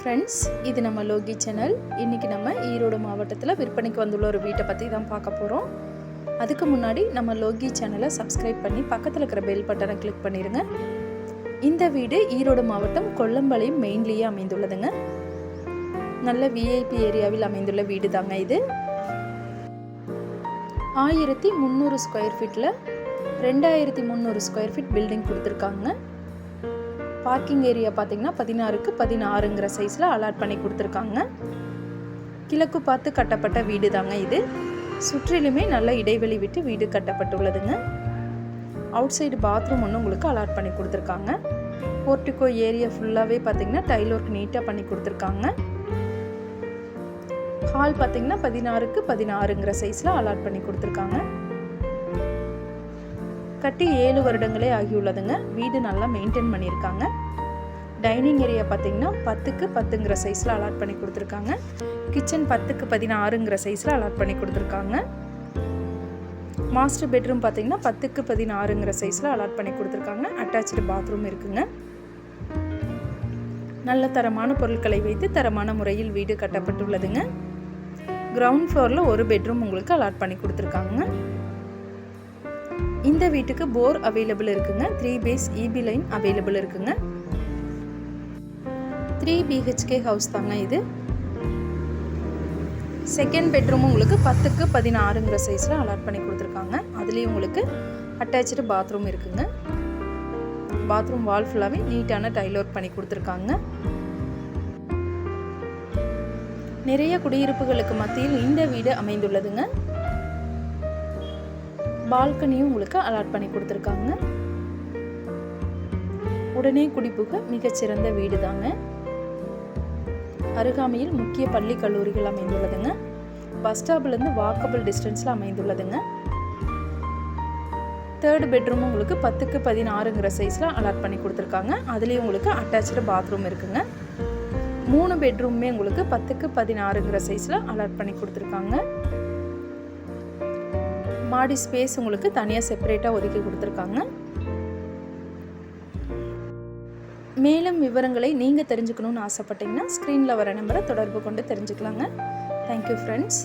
Friends இது நம்ம Loki channel இன்றைக்கி நம்ம ஈரோடு மாவட்டத்தில் விற்பனைக்கு வந்துள்ள ஒரு வீட்டை பற்றி தான் பார்க்க போகிறோம் அதுக்கு முன்னாடி நம்ம லோகி சேனலை சப்ஸ்கிரைப் பண்ணி பக்கத்தில் இருக்கிற பெல் பட்டனை கிளிக் பண்ணிடுங்க இந்த வீடு ஈரோடு மாவட்டம் கொல்லம்பாளையம் மெயின்லேயே அமைந்துள்ளதுங்க. நல்ல விஐபி ஏரியாவில் அமைந்துள்ள வீடு தாங்க இது. ஆயிரத்தி முந்நூறு ஸ்கொயர் ஃபீட்டில் ரெண்டாயிரத்தி முந்நூறு ஸ்கொயர் ஃபீட் பில்டிங் கொடுத்துருக்காங்க. பார்க்கிங் ஏரியா பார்த்தீங்கன்னா பதினாறுக்கு பதினாறுங்கிற சைஸில் அலாட் பண்ணி கொடுத்துருக்காங்க. கிழக்கு பார்த்து கட்டப்பட்ட வீடு தாங்க இது. சுற்றிலுமே நல்ல இடைவெளி விட்டு வீடு கட்டப்பட்டுள்ளதுங்க. அவுட் சைடு பாத்ரூம் ஒன்று உங்களுக்கு அலாட் பண்ணி கொடுத்துருக்காங்க. போர்ட்டிகோ ஏரியா ஃபுல்லாகவே பார்த்தீங்கன்னா டைல் ஒர்க் நீட்டாக பண்ணி கொடுத்துருக்காங்க. ஹால் பார்த்தீங்கன்னா பதினாறுக்கு பதினாறுங்கிற சைஸில் அலாட் பண்ணி கொடுத்துருக்காங்க. கட்டி ஏழு வருடங்களே ஆகியுள்ளதுங்க. வீடு நல்லா மெயின்டைன் பண்ணியிருக்காங்க. டைனிங் ஏரியா பார்த்தீங்கன்னா பத்துக்கு பத்துங்கிற சைஸில் அலாட் பண்ணி கொடுத்துருக்காங்க. கிச்சன் பத்துக்கு பதினாறுங்கிற சைஸில் அலாட் பண்ணி கொடுத்துருக்காங்க. மாஸ்டர் பெட்ரூம் பார்த்தீங்கன்னா பத்துக்கு பதினாறுங்கிற சைஸில் அலாட் பண்ணி கொடுத்துருக்காங்க. அட்டாச்சு பாத்ரூம் இருக்குங்க. நல்ல தரமான பொருட்களை வைத்து தரமான முறையில் வீடு கட்டப்பட்டுள்ளதுங்க. கிரவுண்ட் ஃப்ளோரில் ஒரு பெட்ரூம் உங்களுக்கு அலாட் பண்ணி கொடுத்துருக்காங்க. இந்த வீட்டுக்கு போர் அவைலபிள் இருக்குங்க. Three phase EB line available இருக்குங்க. த்ரீ பிஹெச்கே ஹவுஸ் தாங்க இது. செகண்ட் பெட்ரூம் உங்களுக்கு பத்துக்கு பதினாறுங்கிற சைஸில் அலாட் பண்ணி கொடுத்துருக்காங்க. அதுலேயும் உங்களுக்கு அட்டாச்சு பாத்ரூம் இருக்குங்க. பாத்ரூம் வால் ஃபுல்லாகவே நீட்டான டைல் ஒர்க் பண்ணி கொடுத்துருக்காங்க. நிறைய குடியிருப்புகளுக்கு மத்தியில் இந்த வீடு அமைந்துள்ளதுங்க. பால்கனியும் உங்களுக்கு அலாட் பண்ணி கொடுத்துருக்காங்க. உடனே குடிப்புக மிகச்சிறந்த வீடு தாங்க அருகாமையில் முக்கிய பள்ளி கல்லூரிகள் அமைந்துள்ளதுங்க. பஸ் ஸ்டாப்லேருந்து வாக்கபிள் டிஸ்டன்ஸில் அமைந்துள்ளதுங்க. தேர்ட் பெட்ரூம் உங்களுக்கு பத்துக்கு பதினாறுங்கிற சைஸில் அலாட் பண்ணி கொடுத்துருக்காங்க. அதுலேயும் உங்களுக்கு அட்டாச்சு பாத்ரூம் இருக்குங்க. மூணு பெட்ரூமே உங்களுக்கு பத்துக்கு பதினாறுங்கிற சைஸில் அலாட் பண்ணி கொடுத்துருக்காங்க. மாடி ஸ்பேஸ் உங்களுக்கு தனியாக செப்பரேட்டாக ஒதுக்கி கொடுத்துருக்காங்க. மேலும் விவரங்களை நீங்கள் தெரிஞ்சுக்கணுன்னு ஆசைப்பட்டீங்கன்னா ஸ்க்ரீனில் வர நம்பரை தொடர்பு கொண்டு தெரிஞ்சுக்கலாங்க. Thank you friends